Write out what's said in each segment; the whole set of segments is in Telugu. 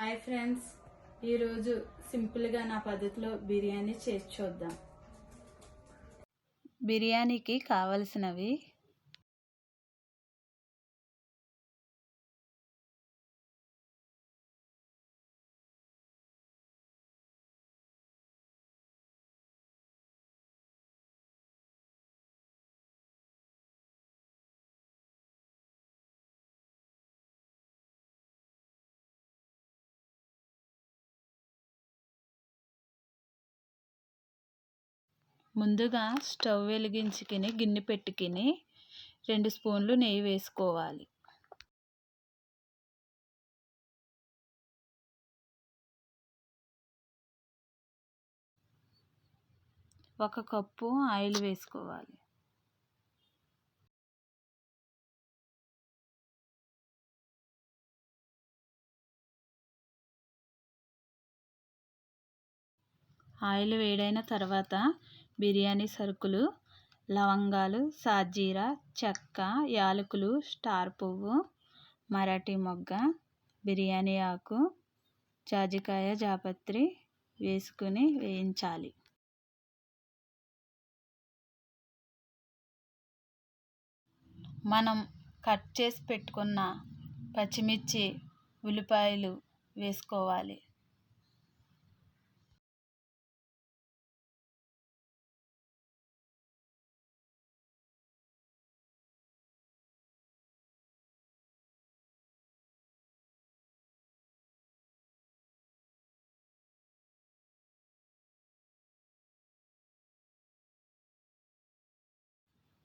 హాయ్ ఫ్రెండ్స్ ఈరోజు సింపుల్గా నా పద్ధతిలో బిర్యానీ చేసి చూద్దాం. బిర్యానీకి కావలసినవి ముందుగా స్టవ్ వెలిగించుకుని గిన్నె పెట్టుకుని రెండు స్పూన్లు నెయ్యి వేసుకోవాలి. ఒక కప్పు ఆయిల్ వేసుకోవాలి. ఆయిల్ వేడైన తర్వాత బిర్యానీ సరుకులు లవంగాలు సాజీరా చెక్క యాలకులు స్టార్ పువ్వు మరాఠీ మొగ్గ బిర్యానీ ఆకు జాజికాయ జాపత్రి వేసుకుని వేయించాలి. మనం కట్ చేసి పెట్టుకున్న పచ్చిమిర్చి ఉల్లిపాయలు వేసుకోవాలి.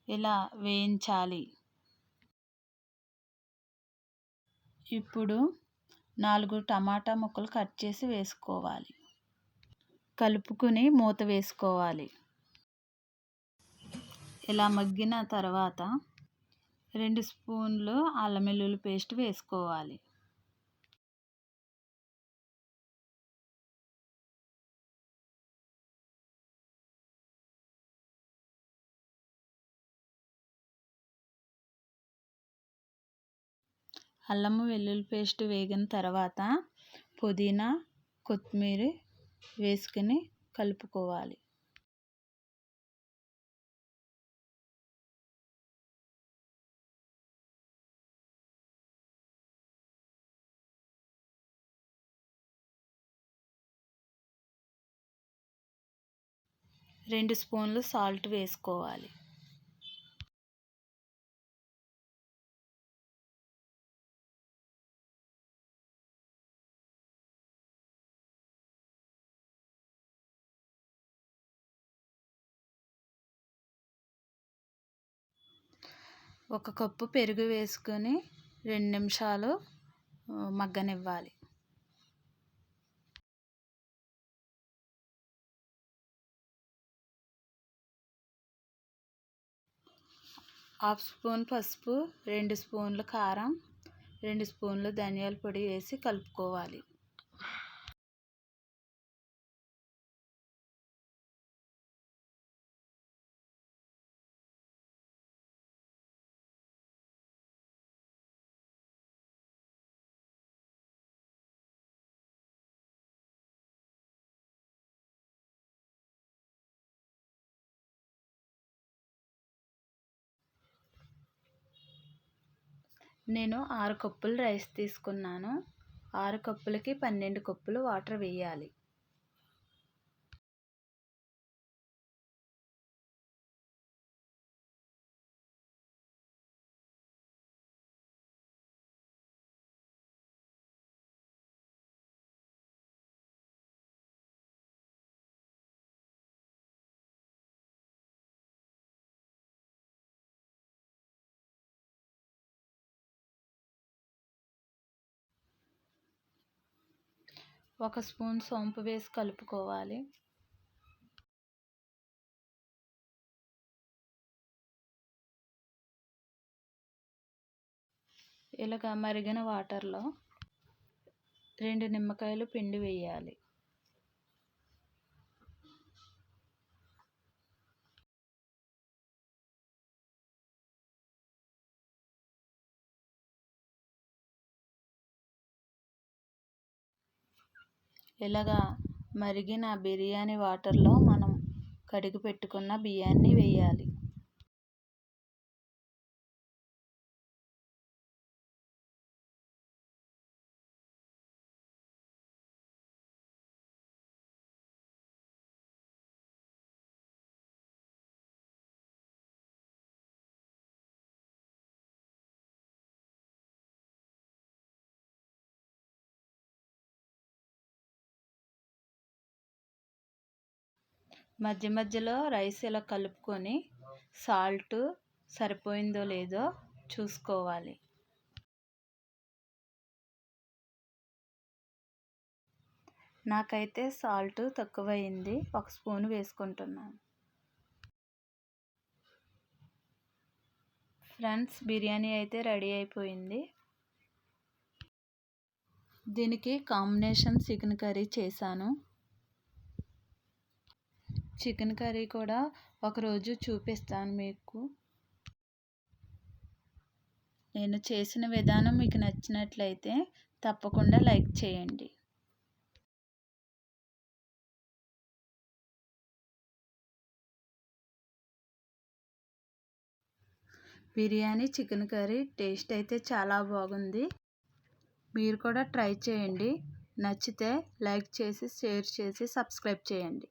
ఇలా వేయించాలి? ఇప్పుడు నాలుగు టమాటా ముక్కలు కట్ చేసి వేసుకోవాలి. కలుపుకుని మూత వేసుకోవాలి. ఇలా మగ్గిన తర్వాత రెండు స్పూన్లు అల్లం వెల్లుల్లి పేస్ట్ వేసుకోవాలి. అల్లము వెల్లుల్లి పేస్ట్ వేగిన తర్వాత పుదీనా కొత్తిమీర వేసుకుని కలుపుకోవాలి. రెండు స్పూన్లు సాల్ట్ వేసుకోవాలి. ఒక కప్పు పెరుగు వేసుకొని రెండు నిమిషాలు మగ్గనివ్వాలి. హాఫ్ స్పూన్ పసుపు రెండు స్పూన్లు కారం రెండు స్పూన్లు ధనియాల పొడి వేసి కలుపుకోవాలి. నేను ఆరు కప్పులు రైస్ తీసుకున్నాను. ఆరు కప్పులకి పన్నెండు కప్పులు వాటర్ వేయాలి. ఒక స్పూన్ సోంపు వేసి కలుపుకోవాలి. ఇలాగ మరిగిన వాటర్లో రెండు నిమ్మకాయలు పిండి వేయాలి. ఇలాగా మరిగిన బిర్యానీ వాటర్లో మనం కడిగి పెట్టుకున్న బియ్యాన్ని వేయాలి. మధ్య మధ్యలో రైస్ ఇలా కలుపుకొని సాల్ట్ సరిపోయిందో లేదో చూసుకోవాలి. నాకైతే సాల్ట్ తక్కువైంది. ఒక స్పూన్ వేసుకుంటున్నాను. ఫ్రెండ్స్ బిర్యానీ అయితే రెడీ అయిపోయింది. దీనికి కాంబినేషన్ చికెన్ కర్రీ చేశాను. చికెన్ కర్రీ కూడా ఒకరోజు చూపిస్తాను మీకు. నేను చేసిన విధానం మీకు నచ్చినట్లయితే తప్పకుండా లైక్ చేయండి. బిర్యానీ చికెన్ కర్రీ టేస్ట్ అయితే చాలా బాగుంది. మీరు కూడా ట్రై చేయండి. నచ్చితే లైక్ చేసి షేర్ చేసి సబ్స్క్రైబ్ చేయండి.